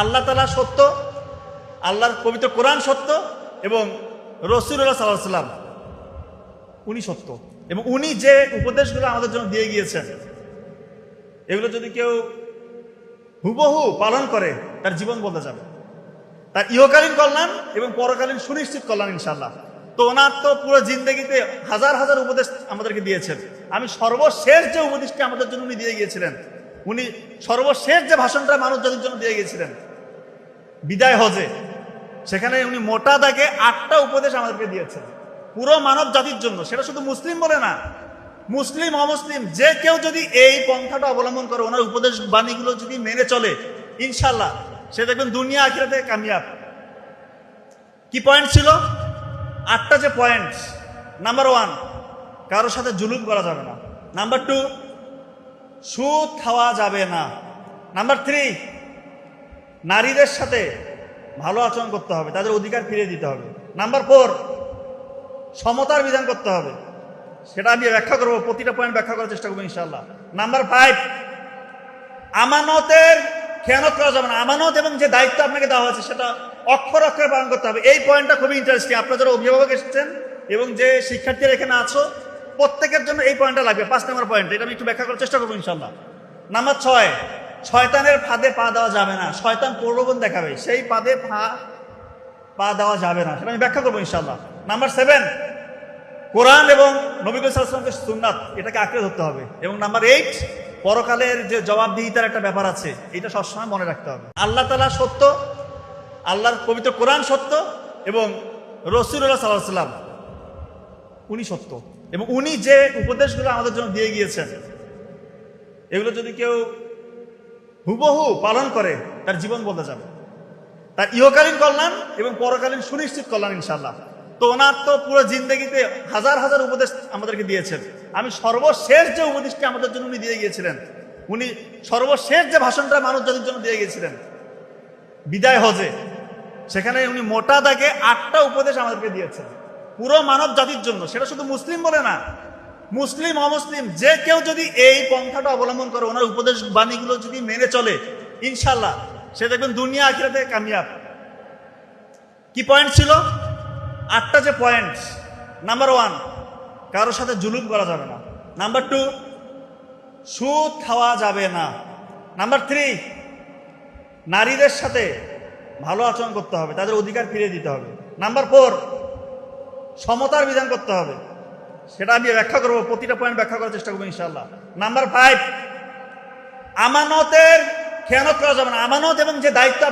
আল্লাহ তালা সত্য, আল্লাহর পবিত্র কোরআন সত্য এবং রসুল্লাহ সাল্লাহ সাল্লাম উনি সত্য এবং উনি যে উপদেশগুলো আমাদের জন্য দিয়ে গিয়েছেন, এগুলো যদি কেউ হুবহু পালন করে, তার জীবন বদলে যাবে। তার ইহকালীন কল্যাণ এবং পরকালীন সুনিশ্চিত কল্যাণ ইনশাল্লাহ তো ওনার তো পুরো জিন্দগিতে হাজার হাজার উপদেশ আমাদেরকে দিয়েছেন। আমি সর্বশেষ যে উপদেশটি আমাদের জন্য উনি দিয়ে গিয়েছিলেন, উনি সর্বশেষ যে ভাষণটা মানুষ জন্য দিয়ে গিয়েছিলেন বিদায় হজে। সেখানে উনি মোটা দাগে আটটা উপদেশ আমাদেরকে দিয়েছেন। পুরো মানব জাতির জন্য। সেটা শুধু মুসলিম বলে না। মুসলিম, অমুসলিম, যে কেউ যদি এই পন্থাটা অবলম্বন করে, ওনার উপদেশ বাণীগুলো যদি মেনে চলে ইনশাল্লাহ সে দেখবেন দুনিয়া আখিরাতে কামিয়াব। কি পয়েন্ট ছিল? আটটা যে পয়েন্ট নাম্বার ওয়ান কারোর সাথে জুলুম করা যাবে না। নাম্বার টু সুদ খাওয়া যাবে না। নাম্বার থ্রি নারীদের সাথে ভালো আচরণ করতে হবে, তাদের অধিকার ফিরিয়ে দিতে হবে। নাম্বার ফোর, সমতার বিধান করতে হবে। সেটা আমি ব্যাখ্যা করব, প্রতিটা পয়েন্ট ব্যাখ্যা করার চেষ্টা করব ইনশাল্লাহ নাম্বার ফাইভ আমানতের খেয়ানত করা যাবে না। আমানত এবং যে দায়িত্ব আপনাকে দেওয়া হয়েছে, সেটা অক্ষর অক্ষরে পালন করতে হবে। এই পয়েন্টটা খুবই ইন্টারেস্টিং আপনারা যারা অভিভাবক এসেছেন এবং যে শিক্ষার্থীরা এখানে আছো, প্রত্যেকের জন্য এই পয়েন্টটা লাগবে। পাঁচ নম্বর পয়েন্ট এটা আমি একটু ব্যাখ্যা করার চেষ্টা করব ইনশাল্লাহ নাম্বার ছয় শয়তানের ফাঁদে পা দেওয়া যাবে না। শয়তান প্রলোভন দেখাবে। সেই পাদে পা পা দেওয়া যাবে না। সেটা আমি ব্যাখ্যা করব ইনশাল্লাহ নাম্বার সেভেন, কোরআন এবং নবীকুল সাল্লামকে সুন্নাত এটাকে আঁকড়ে ধরতে হবে। এবং নাম্বার এইট, পরকালের যে জবাবদিহিতার একটা ব্যাপার আছে, এটা সবসময় মনে রাখতে হবে। আল্লাহ তালা সত্য, আল্লাহর পবিত্র কোরআন সত্য এবং রসুল্লাহ সাল্লাহ সাল্লাম উনি সত্য। এবং উনি যে উপদেশগুলো আমাদের জন্য দিয়ে গিয়েছেন, এগুলো যদি কেউ হুবহু পালন করে, তার জীবন বলতে যাবে। তার ইহকালীন কল্যাণ এবং পরকালীন সুনিশ্চিত কল্যাণ ইনশাল্লাহ তো ওনার তো পুরো জিন্দগিতে হাজার হাজার উপদেশ আমাদেরকে দিয়েছেন। আমি সর্বশেষ যে উপদেশটি আমাদের জন্য উনি দিয়ে গিয়েছিলেন, উনি সর্বশেষ যে ভাষণটা মানুষ জাতির জন্য দিয়ে গিয়েছিলেন, বিদায় হজে, সেখানে উনি মোটা দাগে আটটা উপদেশ আমাদেরকে দিয়েছেন। পুরো মানব জাতির জন্য, সেটা শুধু মুসলিম বলে না মুসলিম, অমুসলিম, যে কেউ যদি এই পন্থাটা অবলম্বন করে, ওনার উপদেশ বাণীগুলো যদি মেনে চলে ইনশাল্লাহ সে দেখবেন দুনিয়া আখিরাতে কামিয়াব। কি পয়েন্ট ছিল? আটটা যে পয়েন্ট নাম্বার ওয়ান কারোর সাথে জুলুম করা যাবে না। নাম্বার টু সুদ খাওয়া যাবে না। নাম্বার থ্রি নারীদের সাথে ভালো আচরণ করতে হবে, তাদের অধিকার ফিরিয়ে দিতে হবে। নাম্বার ফোর সমতার বিধান করতে হবে। সেটা আমি ব্যাখ্যা করব, প্রতিটা পয়েন্ট ব্যাখ্যা করার চেষ্টা করব ইনশাল্লাহ নাম্বার ফাইভ আমানতের খেয়ানত করা যাবে না। আমানত এবং যে দায়িত্ব